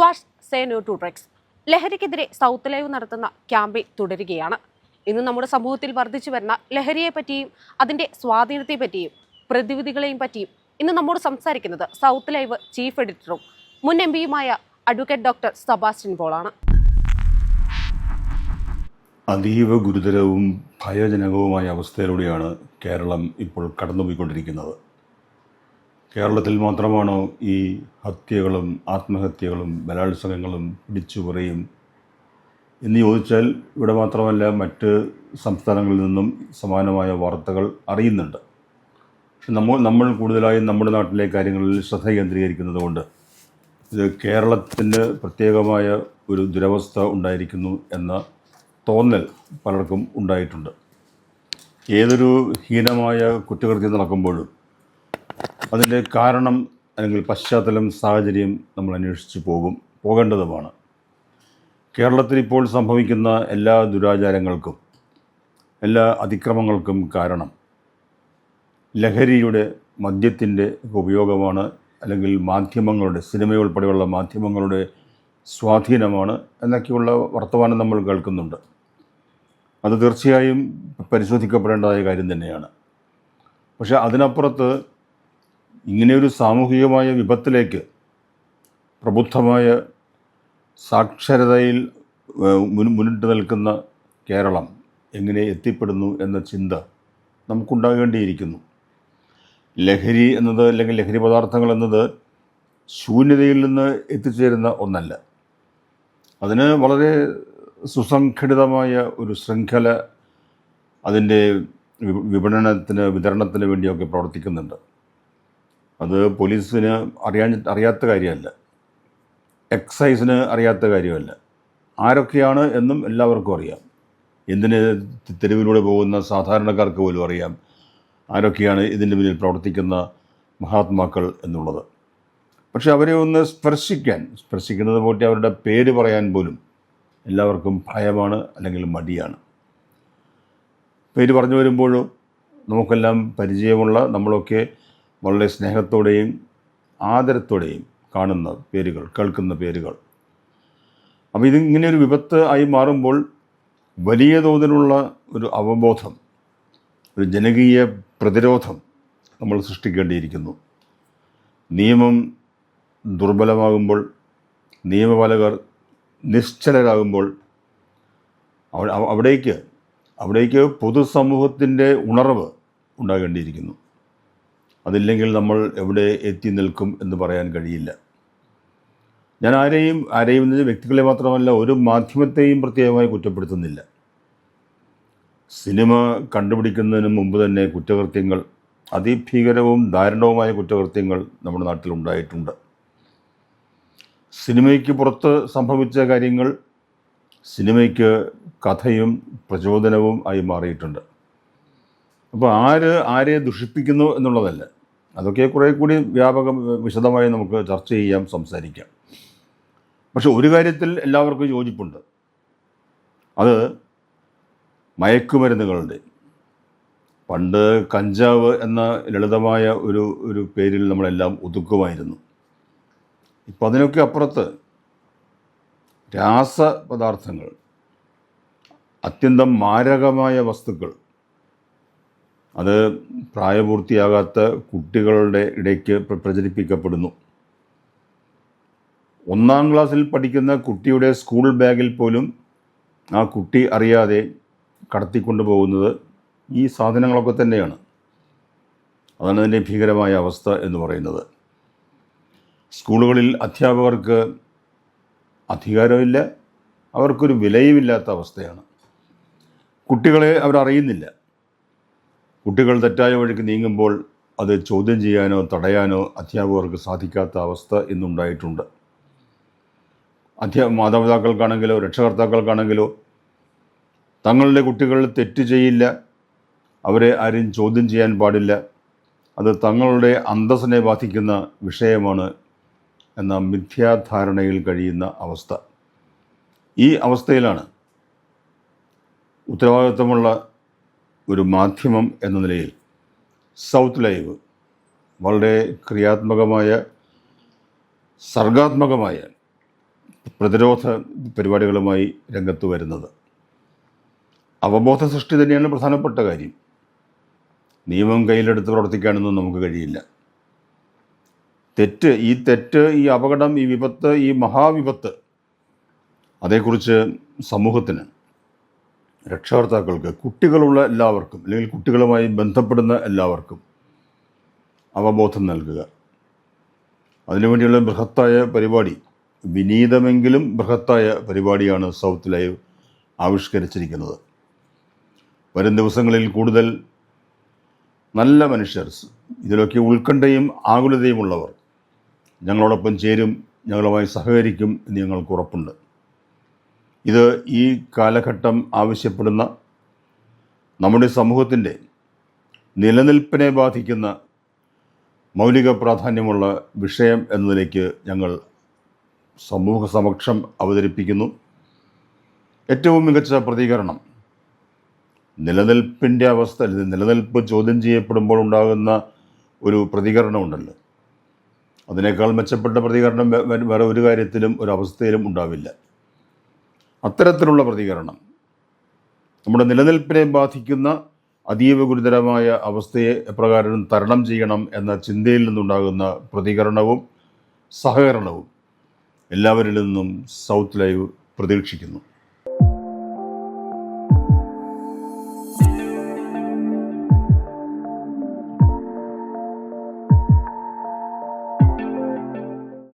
Squash say no to drugs ലഹരിക്കെതിരെ South Live നടത്തുന്ന campaign തുടരുകയാണ്. ഇന്ന് നമ്മുടെ സമൂഹത്തിൽ വർദ്ധിച്ചു വരുന്ന ലഹരിയെ പറ്റിയും അതിന്റെ സ്വാധീനത്തെ പറ്റിയും പ്രതിവിധികളെയും പറ്റിയും ഇന്ന് നമ്മോട് സംസാരിക്കുന്നത് സൗത്ത് ലൈവ് ചീഫ് എഡിറ്ററും മുൻ എം പിയുമായ അഡ്വക്കേറ്റ് ഡോക്ടർ സബാസ്റ്റിൻ പോളാണ്. അതീവ ഗുരുതരവും ഭയജനകവുമായ അവസ്ഥയിലൂടെയാണ് കേരളം ഇപ്പോൾ കടന്നുപോയിക്കൊണ്ടിരിക്കുന്നത്. കേരളത്തിൽ മാത്രമാണോ ഈ ഹത്യകളും ആത്മഹത്യകളും ബലാത്സംഗങ്ങളും പിടിച്ചുപറിയും? എന്ന് ചോദിച്ചാൽ ഇവിടെ മാത്രമല്ല മറ്റ് സംസ്ഥാനങ്ങളിൽ നിന്നും സമാനമായ വാർത്തകൾ അറിയുന്നുണ്ട്. പക്ഷെ നമ്മൾ നമ്മൾ കൂടുതലായും നമ്മുടെ നാട്ടിലെ കാര്യങ്ങളിൽ ശ്രദ്ധ കേന്ദ്രീകരിക്കുന്നത് കൊണ്ട് ഇത് കേരളത്തിന് പ്രത്യേകമായ ഒരു ദുരവസ്ഥ ഉണ്ടായിരിക്കുന്നു എന്ന തോന്നൽ പലർക്കും ഉണ്ടായിട്ടുണ്ട്. ഏതൊരു ഹീനമായ കുറ്റകൃത്യം നടക്കുമ്പോഴും അതിന്റെ കാരണം അല്ലെങ്കിൽ പശ്ചാത്തലം സാഹചര്യം നമ്മൾ അന്വേഷിച്ച് പോകും പോകേണ്ടതുമാണ്. കേരളത്തിൽ ഇപ്പോൾ സംഭവിക്കുന്ന എല്ലാ ദുരാചാരങ്ങൾക്കും എല്ലാ അതിക്രമങ്ങൾക്കും കാരണം ലഹരിയുടെ മദ്യത്തിന്റെ ഉപയോഗമാണ് അല്ലെങ്കിൽ മാധ്യമങ്ങളുടെ സിനിമ ഉൾപ്പെടെയുള്ള മാധ്യമങ്ങളുടെ സ്വാധീനമാണ് എന്നൊക്കെയുള്ള വർത്തമാനം നമ്മൾ കേൾക്കുന്നുണ്ട്. അത് തീർച്ചയായും പരിശോധിക്കപ്പെടേണ്ടതായ കാര്യം തന്നെയാണ്. പക്ഷേ അതിനപ്പുറത്ത് ഇങ്ങനെയൊരു സാമൂഹികമായ വിപത്തിലേക്ക് പ്രബുദ്ധമായ സാക്ഷരതയിൽ മുന്നിട്ട് നിൽക്കുന്ന കേരളം എങ്ങനെ എത്തിപ്പെടുന്നു എന്ന ചിന്ത നമുക്കുണ്ടാകേണ്ടിയിരിക്കുന്നു. ലഹരി എന്നത് അല്ലെങ്കിൽ ലഹരി പദാർത്ഥങ്ങൾ എന്നത് ശൂന്യതയിൽ നിന്ന് എത്തിച്ചേരുന്ന ഒന്നല്ല. അതിന് വളരെ സുസംഘടിതമായ ഒരു ശൃംഖല അതിന്റെ വിപണനത്തിന് വിതരണത്തിന് വേണ്ടിയൊക്കെ പ്രവർത്തിക്കുന്നുണ്ട്. അത് പോലീസിന് അറിയാൻ അറിയാത്ത കാര്യമല്ല. എക്സൈസിന് അറിയാത്ത കാര്യമല്ല. ആരൊക്കെയാണ് എന്നും എല്ലാവർക്കും അറിയാം. എന്തിന് തെരുവിലൂടെ പോകുന്ന സാധാരണക്കാർക്ക് പോലും അറിയാം ആരൊക്കെയാണ് ഇതിന്റെ പിന്നിൽ പ്രവർത്തിക്കുന്ന മഹാത്മാക്കൾ എന്നുള്ളത്. പക്ഷെ അവരെ ഒന്ന് സ്പർശിക്കാൻ സ്പർശിക്കുന്നത് പോട്ടെ അവരുടെ പേര് പറയാൻ പോലും എല്ലാവർക്കും ഭയമാണ് അല്ലെങ്കിൽ മടിയാണ്. പേര് പറഞ്ഞു വരുമ്പോഴോ നമുക്കെല്ലാം പരിചയമുള്ള നമ്മളൊക്കെ വളരെ സ്നേഹത്തോടെയും ആദരത്തോടെയും കാണുന്ന പേരുകൾ കേൾക്കുന്ന പേരുകൾ. അപ്പോൾ ഇതിങ്ങനെ ഒരു വിപത്ത് ആയി മാറുമ്പോൾ വലിയ തോതിലുള്ള ഒരു അവബോധം ഒരു ജനകീയ പ്രതിരോധം നമ്മൾ സൃഷ്ടിക്കേണ്ടിയിരിക്കുന്നു. നിയമം ദുർബലമാകുമ്പോൾ നിയമപാലകർ നിശ്ചലരാകുമ്പോൾ അവ- അവ- അവിടേക്ക് അവിടേക്ക് പൊതുസമൂഹത്തിന്റെ ഉണർവ് ഉണ്ടാകേണ്ടിയിരിക്കുന്നു. അതില്ലെങ്കിൽ നമ്മൾ എവിടെ എത്തി നിൽക്കും എന്ന് പറയാൻ കഴിയില്ല. ഞാൻ ആരെയും ആരെയും വ്യക്തികളെ മാത്രമല്ല ഒരു മാധ്യമത്തെയും പ്രത്യേകമായി കുറ്റപ്പെടുത്തുന്നില്ല. സിനിമ കണ്ടുപിടിക്കുന്നതിന് മുമ്പ് തന്നെ കുറ്റകൃത്യങ്ങൾ അതിഭീകരവും ദാരുണവുമായ കുറ്റകൃത്യങ്ങൾ നമ്മുടെ നാട്ടിലുണ്ടായിട്ടുണ്ട് സിനിമയ്ക്ക് പുറത്ത് സംഭവിച്ച കാര്യങ്ങൾ സിനിമയ്ക്ക് കഥയും പ്രചോദനവും ആയി മാറിയിട്ടുണ്ട്. അപ്പോൾ ആര് ആരെ ദുഷിപ്പിക്കുന്നു എന്നുള്ളതല്ല. അതൊക്കെ കുറേ കൂടി വ്യാപകം വിശദമായി നമുക്ക് ചർച്ച ചെയ്യാം സംസാരിക്കാം. പക്ഷെ ഒരു കാര്യത്തിൽ എല്ലാവർക്കും യോജിപ്പുണ്ട്. അത് മയക്കുമരുന്നുകളുടെ. പണ്ട് കഞ്ചാവ് എന്ന ലളിതമായ ഒരു ഒരു പേരിൽ നമ്മളെല്ലാം ഒതുക്കുമായിരുന്നു. ഇപ്പം അതിനൊക്കെ അപ്പുറത്ത് രാസപദാർത്ഥങ്ങൾ അത്യന്തം മാരകമായ വസ്തുക്കൾ അത് പ്രായപൂർത്തിയാകാത്ത കുട്ടികളുടെ ഇടയ്ക്ക് പ്ര- പ്രചരിപ്പിക്കപ്പെടുന്നു. ഒന്നാം ക്ലാസ്സിൽ പഠിക്കുന്ന കുട്ടിയുടെ സ്കൂൾ ബാഗിൽ പോലും ആ കുട്ടി അറിയാതെ കടത്തിക്കൊണ്ടു പോകുന്നത് ഈ സാധനങ്ങളൊക്കെ തന്നെയാണ്. അതാണ് അതിന്റെ ഭീകരമായ അവസ്ഥ എന്ന് പറയുന്നത്. സ്കൂളുകളിൽ അധ്യാപകർക്ക് അധികാരമില്ല അവർക്കൊരു വിലയുമില്ലാത്ത അവസ്ഥയാണ്. കുട്ടികളെ അവരറിയുന്നില്ല. കുട്ടികൾ തെറ്റായ വഴിക്ക് നീങ്ങുമ്പോൾ അത് ചോദ്യം ചെയ്യാനോ തടയാനോ അധ്യാപകർക്ക് സാധിക്കാത്ത അവസ്ഥ ഇന്നുണ്ടായിട്ടുണ്ട്. അധ്യാ മാതാപിതാക്കൾക്കാണെങ്കിലോ രക്ഷകർത്താക്കൾക്കാണെങ്കിലോ തങ്ങളുടെ കുട്ടികൾ തെറ്റ് ചെയ്യില്ല. അവരെ ആരും ചോദ്യം ചെയ്യാൻ പാടില്ല. അത് തങ്ങളുടെ അന്തസ്സിനെ ബാധിക്കുന്ന വിഷയമാണ് എന്ന മിഥ്യാധാരണയിൽ കഴിയുന്ന അവസ്ഥ. ഈ അവസ്ഥയിലാണ് ഉത്തരവാദിത്വമുള്ള ഒരു മാധ്യമം എന്ന നിലയിൽ സൗത്ത് ലൈവ് വളരെ ക്രിയാത്മകമായ സർഗാത്മകമായ പ്രതിരോധ പരിപാടികളുമായി രംഗത്ത് വരുന്നത്. അവബോധ സൃഷ്ടി തന്നെയാണ് പ്രധാനപ്പെട്ട കാര്യം. നിയമം കയ്യിലെടുത്ത് പ്രവർത്തിക്കാനൊന്നും നമുക്ക് കഴിയില്ല. തെറ്റ് ഈ തെറ്റ് ഈ അപകടം ഈ വിപത്ത് ഈ മഹാവിപത്ത് അതേക്കുറിച്ച് സമൂഹത്തിന് രക്ഷകർത്താക്കൾക്ക് കുട്ടികളുള്ള എല്ലാവർക്കും അല്ലെങ്കിൽ കുട്ടികളുമായി ബന്ധപ്പെടുന്ന എല്ലാവർക്കും അവബോധം നൽകുക. അതിനുവേണ്ടിയുള്ള ബൃഹത്തായ പരിപാടി വിനീതമെങ്കിലും ബൃഹത്തായ പരിപാടിയാണ് സൗത്ത് ലൈവ് ആവിഷ്കരിച്ചിരിക്കുന്നത്. വരും ദിവസങ്ങളിൽ കൂടുതൽ നല്ല മനുഷ്യർ ഇതിലൊക്കെ ഉത്കണ്ഠയും ആകുലതയുമുള്ളവർ ഞങ്ങളോടൊപ്പം ചേരും ഞങ്ങളുമായി സഹകരിക്കും എന്ന് ഞങ്ങൾക്ക് ഉറപ്പുണ്ട്. ഇത് ഈ കാലഘട്ടം ആവശ്യപ്പെടുന്ന നമ്മുടെ സമൂഹത്തിന്റെ നിലനിൽപ്പിനെ ബാധിക്കുന്ന മൗലിക പ്രാധാന്യമുള്ള വിഷയം എന്നതിലേക്ക് ഞങ്ങൾ സമൂഹ സമക്ഷം അവതരിപ്പിക്കുന്നു. ഏറ്റവും മികച്ച പ്രതികരണം നിലനിൽപ്പിന്റെ അവസ്ഥ നിലനിൽപ്പ് ചോദ്യം ചെയ്യപ്പെടുമ്പോൾ ഉണ്ടാകുന്ന ഒരു പ്രതികരണമുണ്ടല്ലോ. അതിനേക്കാൾ മെച്ചപ്പെട്ട പ്രതികരണം വേറെ ഒരു കാര്യത്തിലും ഒരു അവസ്ഥയിലും ഉണ്ടാവില്ല. അത്തരത്തിലുള്ള പ്രതികരണം. നമ്മുടെ നിലനിൽപ്പിനെ ബാധിക്കുന്ന അതീവ ഗുരുതരമായ അവസ്ഥയെ എപ്രകാരം തരണം ചെയ്യണം എന്ന ചിന്തയിൽ നിന്നുണ്ടാകുന്ന പ്രതികരണവും സഹകരണവും എല്ലാവരിൽ നിന്നും സൗത്ത് ലൈവ് പ്രതീക്ഷിക്കുന്നു.